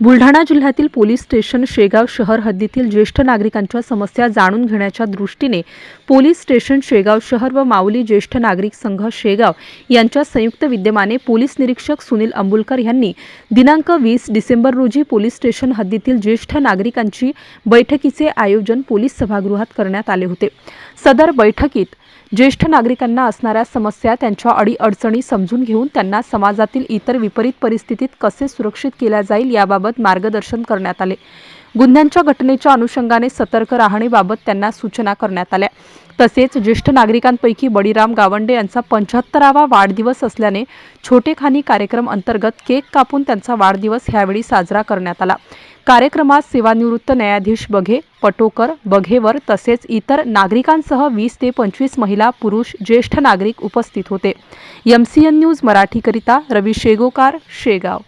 बुलढाणा जिल्ह्यातील police station Shegaon शहर हद्दीतील ज्येष्ठ नागरिकांच्या समस्या जाणून घेण्याच्या दृष्टीने पोलीस स्टेशन शेगाव शहर व माऊली ज्येष्ठ नागरिक संघ शेगाव यांच्या संयुक्त विद्यमाने पोलीस निरीक्षक सुनील अंबुलकर यांनी दिनांक वीस डिसेंबर रोजी पोलीस स्टेशन हद्दीतील ज्येष्ठ नागरिकांची बैठकीचे आयोजन पोलीस सभागृहात करण्यात आले होते. सदर बैठकीत ज्येष्ठ नागरिकांना असणाऱ्या समस्या त्यांच्या अडीअडचणी समजून घेऊन त्यांना समाजातील इतर विपरीत परिस्थितीत कसे सुरक्षित केल्या जाईल याबाबत मार्गदर्शन करण्यात आले. गुन्ह्यांच्या घटनेच्या अनुषंगाने सतर्क राहणेबाबत त्यांना सूचना करण्यात आल्या. तसेच ज्येष्ठ नागरिकांपैकी बळीराम गावंडे यांचा पंच्याहत्तरावा वाढदिवस असल्याने छोटेखानी कार्यक्रम अंतर्गत केक कापून त्यांचा वाढदिवस ह्यावेळी साजरा करण्यात आला. कार्यक्रमात सेवानिवृत्त न्यायाधीश बघे पटोकर बघेवर तसेच इतर नागरिकांसह वीस ते पंचवीस महिला पुरुष ज्येष्ठ नागरिक उपस्थित होते. एमसीएन न्यूज मराठीकरिता रवी शेगोकार शेगाव.